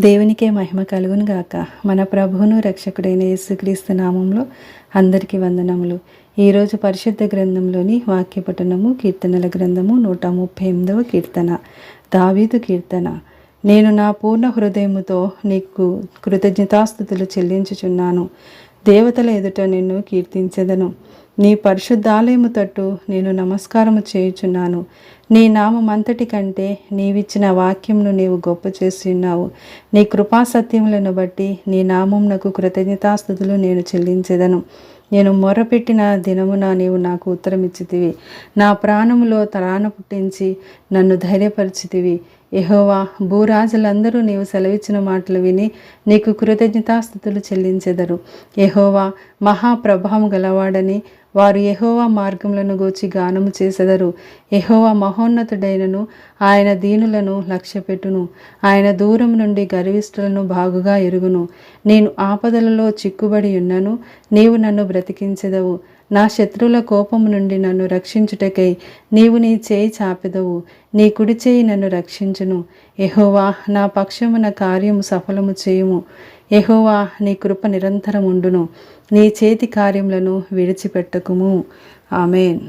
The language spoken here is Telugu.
దేవునికే మహిమ కలుగును గాక. మన ప్రభువును రక్షకుడైన యేసుక్రీస్తు నామంలో అందరికీ వందనములు. ఈరోజు పరిశుద్ధ గ్రంథంలోని వాక్యపఠనము కీర్తనల గ్రంథము నూట ముప్పై ఎనిమిదవ కీర్తన దావీదు కీర్తన. నేను నా పూర్ణ హృదయముతో నీకు కృతజ్ఞతాస్థుతులు చెల్లించుచున్నాను. దేవతల ఎదుట నిన్ను కీర్తించెదను. నీ పరిశుద్ధాలయము తట్టు నేను నమస్కారము చేయుచున్నాను. నీ నామమంతటి కంటే నీవిచ్చిన వాక్యంను నీవు గొప్ప చేసి ఉన్నావు. నీ కృపా సత్యములను బట్టి నీ నామంనకు కృతజ్ఞతాస్థుతులు నేను చెల్లించేదను. నేను మొరపెట్టిన దినమున నీవు నాకు ఉత్తరమిచ్చితివి. నా ప్రాణములో తరాన పుట్టించి నన్ను ధైర్యపరిచితివి. యహోవా భూరాజులందరూ నీవు సెలవిచ్చిన మాటలు విని నీకు కృతజ్ఞతాస్థుతులు చెల్లించెదరు. యహోవా మహాప్రభావం గలవాడని వారు యహోవా మార్గములను గూర్చి గానము చేసెదరు. యహోవా మహోన్నతుడైనను ఆయన దీనులను లక్ష్యపెట్టును. ఆయన దూరం నుండి గర్విష్ఠులను బాగుగా ఎరుగును. నేను ఆపదలలో చిక్కుబడి ఉన్నను నీవు నన్ను బ్రతికించెదవు. నా శత్రువుల కోపము నుండి నన్ను రక్షించుటకై నీవు నీ చేయి చాపెదవు. నీ కుడి చేయి నన్ను రక్షించును. ఎహోవా నా పక్షమున కార్యము సఫలము చేయుము. ఎహోవా నీ కృప నిరంతరం ఉండును. నీ చేతి కార్యములను విడిచిపెట్టకుము. ఆమెన్.